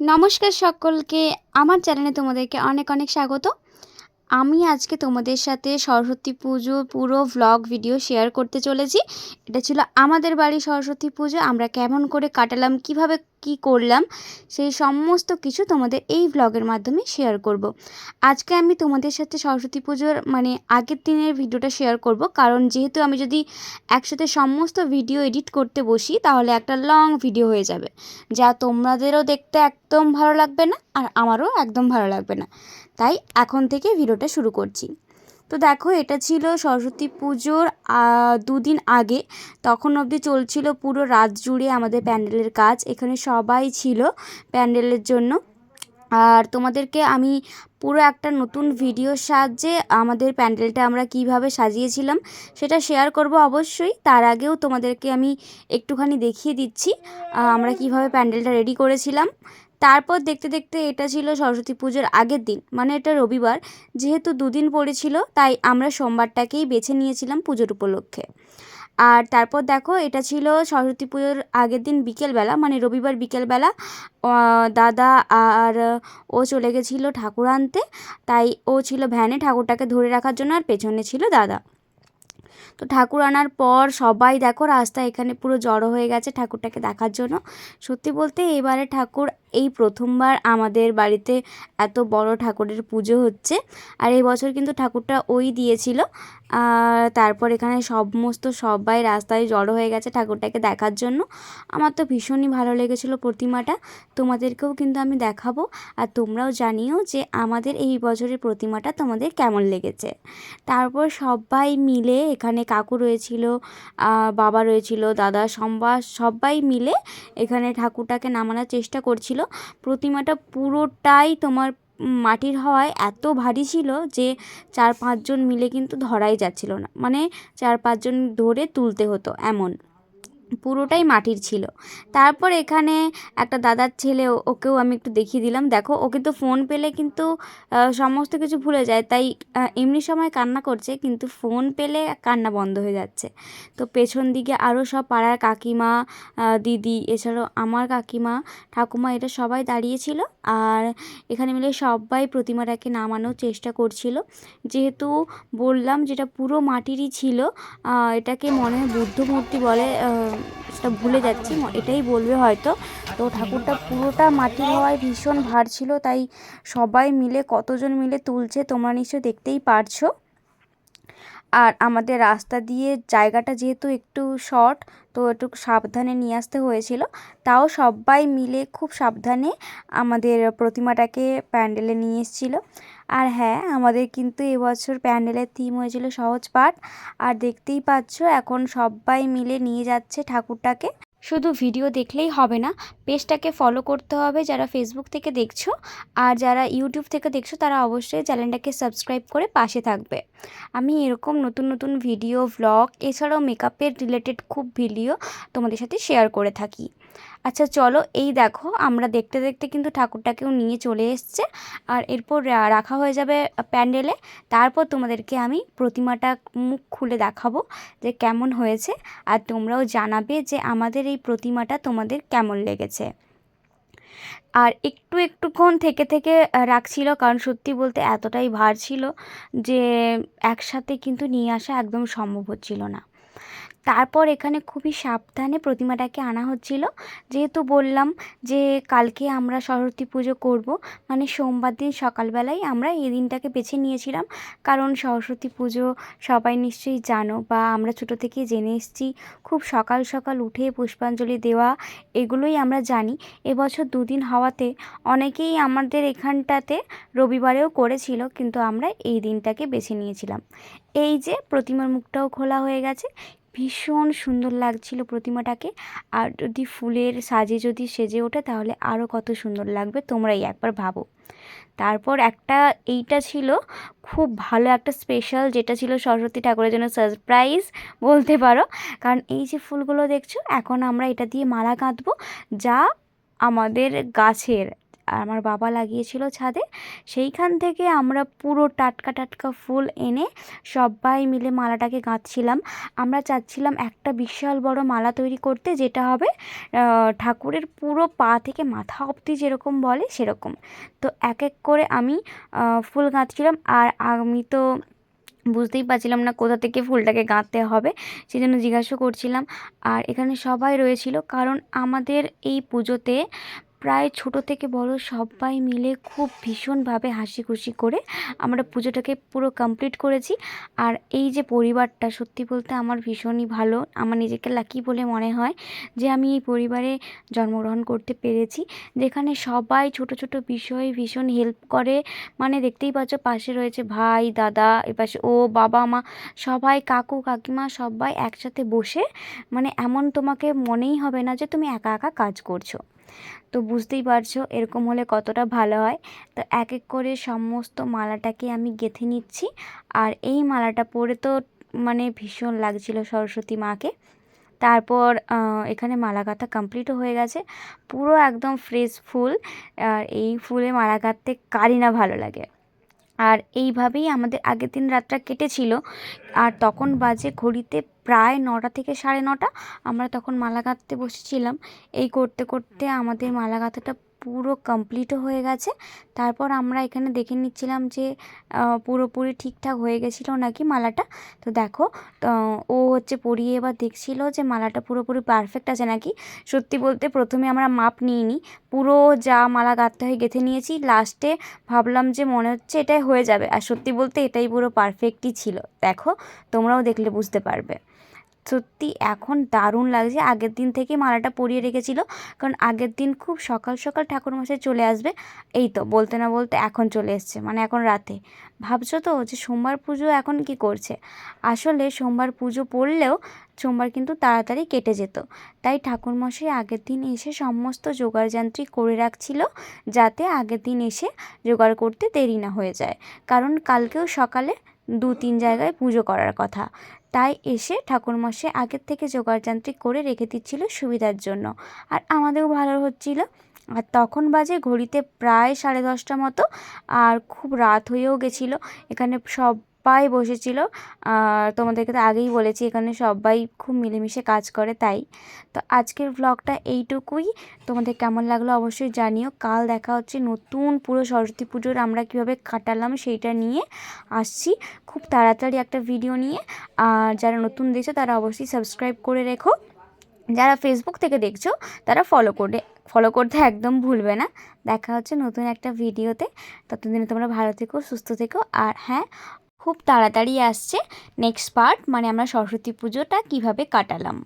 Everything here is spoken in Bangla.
নমস্কার সকলকে, আমার চ্যানেলে তোমাদেরকে অনেক অনেক স্বাগত। আমি আজকে তোমাদের সাথে সরস্বতী পুজো পুরো ভ্লগ ভিডিও শেয়ার করতে চলেছি। এটা ছিল আমাদের বাড়ি সরস্বতী পুজো, আমরা কেমন করে কাটালাম, কীভাবে কি করলাম, সেই সমস্ত কিছু তোমাদের এই ভ্লগের মাধ্যমে শেয়ার করব। আজকে আমি তোমাদের সাথে সরস্বতী পুজোর মানে আগের দিনের ভিডিওটা শেয়ার করব। কারণ যেহেতু আমি যদি একসাথে সমস্ত ভিডিও এডিট করতে বসি, তাহলে একটা লং ভিডিও হয়ে যাবে, যা তোমাদেরও দেখতে একদম ভালো লাগবে না, আর আমারও একদম ভালো লাগবে না। তাই এখন থেকে ভিডিওটা শুরু করছি। তো দেখো, এটা ছিল সরস্বতী পুজোর দুদিন আগে। তখন অবধি চলছিল পুরো রাত জুড়ে আমাদের প্যান্ডেলের কাজ। এখানে সবাই ছিল প্যান্ডেলের জন্য। আর তোমাদেরকে আমি পুরো একটা নতুন ভিডিওর সাহায্যে আমাদের প্যান্ডেলটা আমরা কীভাবে সাজিয়েছিলাম সেটা শেয়ার করব অবশ্যই। তার আগেও তোমাদেরকে আমি একটুখানি দেখিয়ে দিচ্ছি আমরা কীভাবে প্যান্ডেলটা রেডি করেছিলাম। তারপর দেখতে দেখতে এটা ছিল সরস্বতী পুজোর আগের দিন মানে এটা রবিবার, যেহেতু দুদিন পড়েছিল, তাই আমরা সোমবারটাকেই বেছে নিয়েছিলাম পুজোর উপলক্ষে। আর তারপর দেখো, এটা ছিল সরস্বতী পুজোর আগের দিন বিকেলবেলা মানে রবিবার বিকেলবেলা। দাদা আর ও চলে গেছিল ঠাকুর আনতে, তাই ও ছিল ভ্যানে ঠাকুরটাকে ধরে রাখার জন্য আর পেছনে ছিল দাদা। তো ঠাকুর আনার পর সবাই দেখো রাস্তা এখানে পুরো জড়ো হয়ে গেছে ঠাকুরটাকে দেখার জন্য। সত্যি বলতে এবারে ঠাকুর এই প্রথমবার আমাদের বাড়িতে এত বড় ঠাকুরের পুজো হচ্ছে। আর এই বছর কিন্তু ঠাকুরটা ওই দিয়েছিল। আর তারপর এখানে সমস্ত সবাই রাস্তায় জড়ো হয়ে গেছে ঠাকুরটাকে দেখার জন্য। আমার তো ভীষণই ভালো লেগেছিলো প্রতিমাটা। তোমাদেরকেও কিন্তু আমি দেখাবো। আর তোমরাও জানিও যে আমাদের এই বছরের প্রতিমাটা তোমাদের কেমন লেগেছে। তারপর সবাই মিলে এখানে কাকু রয়েছিল বাবা রয়েছিল, দাদা, সম্বা, সবাই মিলে এখানে ঠাকুরটাকে নামানোর চেষ্টা করছিল। প্রতিমাটা পুরোটাই তোমার মাটির হওয়ায় এত ভারী ছিল যে চার পাঁচজন মিলে কিন্তু ধরাই যাচ্ছিল না। মানে চার পাঁচজন ধরে তুলতে হতো এমন। পুরোটাই মাটির ছিল। তারপর এখানে একটা দাদার ছেলে ওকেও আমি একটু দেখিয়ে দিলাম। দেখো ওকে তো ফোন পেলে কিন্তু সমস্ত কিছু ভুলে যায়। তাই এমনি সময় কান্না করছে, কিন্তু ফোন পেলে কান্না বন্ধ হয়ে যাচ্ছে। তো পেছন দিকে আরও সব পাড়ার কাকিমা দিদি, এছাড়াও আমার কাকিমা, ঠাকুমা এটা সবাই দাঁড়িয়েছিল আর এখানে মিলে সবাই প্রতিমাটাকে নামানোর চেষ্টা করছিল। যেহেতু বললাম যেটা পুরো মাটিরই ছিল এটাকে মনে হয় বুদ্ধ বলে সেটা ভুলে যাচ্ছি এটাই বলবে হয়তো। তো ঠাকুরটা পুরোটা মাটি হওয়ায় ভীষণ ভার ছিল, তাই সবাই মিলে, কতজন মিলে তুলছে তোমরা নিশ্চয় দেখতেই পারছ। আর আমাদের রাস্তা দিয়ে জায়গাটা যেহেতু একটু শর্ট, তো একটু সাবধানে নিয়ে আসতে হয়েছিল। তাও সবাই মিলে খুব সাবধানে আমাদের প্রতিমাটাকে প্যান্ডেলে নিয়ে এসেছিল। আর হ্যাঁ আমাদের কিন্তু এবছর প্যান্ডেলের থিম হয়েছিল সহজ পাঠ। আর দেখতেই পাচ্ছ, এখন সবাই মিলে নিয়ে যাচ্ছে ঠাকুরটাকে। শুধু ভিডিও দেখলেই হবে না, পেজটাকে ফলো করতে হবে যারা ফেসবুক থেকে দেখছ। আর যারা ইউটিউব থেকে দেখছ, তারা অবশ্যই চ্যানেলটাকে সাবস্ক্রাইব করে পাশে থাকবে। আমি এরকম নতুন নতুন ভিডিও ভ্লগ এছাড়াও মেকআপের রিলেটেড খুব ভিডিও তোমাদের সাথে শেয়ার করে থাকি। আচ্ছা চলো এই দেখো, আমরা দেখতে দেখতে কিন্তু ঠাকুরটাকেও নিয়ে চলে এসছে। আর এরপর রাখা হয়ে যাবে প্যান্ডেলে। তারপর তোমাদেরকে আমি প্রতিমাটা মুখ খুলে দেখাবো যে কেমন হয়েছে। আর তোমরাও জানাবে যে আমাদের এই প্রতিমাটা তোমাদের কেমন লেগেছে। আর একটু একটুক্ষণ থেকে থেকে রাখছিল, কারণ সত্যি বলতে এতটাই ভার ছিল যে একসাথে কিন্তু নিয়ে আসা একদম সম্ভব হচ্ছিল না। তারপর এখানে খুবই সাবধানে প্রতিমাটাকে আনা হচ্ছিল। যেহেতু বললাম যে কালকে আমরা সরস্বতী পুজো করব মানে সোমবার দিন সকালবেলায় আমরা এই দিনটাকে বেছে নিয়েছিলাম। কারণ সরস্বতী পুজো সবাই নিশ্চয়ই জানো বা আমরা ছোটো থেকেই জেনে এসেছি, খুব সকাল সকাল উঠে পুষ্পাঞ্জলি দেওয়া এগুলোই আমরা জানি। এবছর দুদিন হওয়াতে অনেকেই আমাদের এখানটাতে রবিবারেও করেছিল, কিন্তু আমরা এই দিনটাকে বেছে নিয়েছিলাম। এই যে প্রতিমার মুখটাও খোলা হয়ে গেছে ভীষণ সুন্দর লাগছিল প্রতিমাটাকে। আর যদি ফুলের সাজে যদি সেজে ওঠে, তাহলে আরও কত সুন্দর লাগবে, তোমরাই একবার ভাবো। তারপর একটা, এইটা ছিল খুব ভালো একটা স্পেশাল যেটা ছিল সরস্বতী ঠাকুরের জন্য সারপ্রাইজ বলতে পারো। কারণ এই যে ফুলগুলো দেখছ, এখন আমরা এটা দিয়ে মালা গাঁথবো যা আমাদের গাছের আমার বাবা লাগিয়েছিল ছাদে। সেইখান থেকে আমরা পুরো টাটকা টাটকা ফুল এনে সবাই মিলে মালাটাকে গাঁথছিলাম। আমরা চাচ্ছিলাম একটা বিশাল বড় মালা তৈরি করতে, যেটা হবে ঠাকুরের পুরো পা থেকে মাথা অবধি যেরকম বলে সেরকম। তো এক এক করে আমি ফুল গাঁথছিলাম আর আমি তো বুঝতেই পারছিলাম না কোথা থেকে ফুলটাকে গাঁথতে হবে সেই জন্য জিজ্ঞাসা করছিলাম। আর এখানে সবাই রয়েছিল, কারণ আমাদের এই পুজোতে প্রায় ছোট থেকে বড় সবাই মিলে খুব ভীষণভাবে হাসি খুশি করে আমরা পুজোটাকে পুরো কমপ্লিট করেছি। আর এই যে পরিবারটা, সত্যি বলতে আমার ভীষণই ভালো। আমার নিজেকে লাকি বলে মনে হয় যে আমি এই পরিবারে জন্মগ্রহণ করতে পেরেছি, যেখানে সবাই ছোট ছোট বিষয়ে ভীষণ হেল্প করে। মানে দেখতেই পাচ্ছ, পাশে রয়েছে ভাই, দাদা, এপাশে ও, বাবা, মা, সবাই, কাকু, কাকিমা সবাই একসাথে বসে। মানে এমন তোমাকে মনেই হবে না যে তুমি একা একা কাজ করছ। তো বুঝতেই পারছ এরকম হলে কতটা ভালো হয়। তো এক এক করে সমস্ত মালাটাকে আমি গেঁথে নিচ্ছি। আর এই মালাটা পরে তো মানে ভীষণ লাগছিল সরস্বতী মাকে। তারপর এখানে মালা গাঁথা কমপ্লিটও হয়ে গেছে। পুরো একদম ফ্রেশ ফুল। আর এই ফুলে মালা গাঁথতে কারিনা ভালো লাগে। আর এইভাবেই আমাদের আগের দিন রাতটা কেটেছিল। আর তখন বাজে ঘড়িতে প্রায় নটা থেকে সাড়ে নটা, আমরা তখন মালা গাঁথতে বসেছিলাম। এই করতে করতে আমাদের মালা গাঁথাটা পুরো কমপ্লিটও হয়ে গেছে। তারপর আমরা এখানে দেখে নিচ্ছিলাম যে পুরোপুরি ঠিকঠাক হয়ে গেছিল নাকি মালাটা? তো দেখো ও হচ্ছে পরিয়ে এবার দেখছিল যে মালাটা পুরোপুরি পারফেক্ট আছে নাকি। সত্যি বলতে প্রথমে আমরা মাপ নিইনি, পুরো যা মালা গাঁথতে হয় গেঁথে নিয়েছি। লাস্টে ভাবলাম যে মনে হচ্ছে এটাই হয়ে যাবে, আর সত্যি বলতে এটাই পুরো পারফেক্টই ছিল। দেখো, তোমরাও দেখলে বুঝতে পারবে। সত্যি এখন দারুণ লাগছে। আগের দিন থেকে মালাটা পরিয়ে রেখেছিল। কারণ আগের দিন খুব সকাল সকাল ঠাকুরমশাই চলে আসবে। এই তো, বলতে না বলতে এখন চলে এসছে মানে এখন রাতে। ভাবছ তো যে সোমবার পুজো এখন কি করছে? আসলে সোমবার পুজো পড়লেও সোমবার কিন্তু তাড়াতাড়ি কেটে যেত। তাই ঠাকুরমশাই আগের দিন এসে সমস্ত জোগাড়যন্ত্রী করে রাখছিল, যাতে আগের দিন এসে জোগাড় করতে দেরি না হয়ে যায়। কারণ কালকেও সকালে দু তিন জায়গায় পুজো করার কথা। তাই এসে ঠাকুরমশাই আগের থেকে যোগাড়যান্ত্রিক করে রেখে দিচ্ছিল সুবিধার জন্য। আর আমাদেরও ভালো হচ্ছিল। আর তখন বাজে ঘড়িতে প্রায় সাড়ে দশটা মতো। আর খুব রাত হয়েও গেছিল। এখানে সবাই বসেছিল। আর তোমাদেরকে তো আগেই বলেছি, এখানে সবাই খুব মিলেমিশে কাজ করে, তাই। তো আজকের ব্লগটা এইটুকুই। তোমাদের কেমন লাগল অবশ্যই জানিও। কাল দেখা হচ্ছে নতুন পুরো সরস্বতী পুজোর আমরা কীভাবে কাটালাম সেইটা নিয়ে আসছি। খুব তাড়াতাড়ি একটা ভিডিও নিয়ে। আর যারা নতুন দেখছ, তারা অবশ্যই সাবস্ক্রাইব করে রেখো। যারা ফেসবুক থেকে দেখছ, তারা ফলো করে ফলো করতে একদম ভুলবে না। দেখা হচ্ছে নতুন একটা ভিডিওতে ততদিনে তোমরা ভালো থেকো, সুস্থ থেকো। আর হ্যাঁ খুব তাড়াতাড়ি আসছে। নেক্সট পার্ট মানে আমরা সরস্বতী পুজোটা কীভাবে কাটালাম।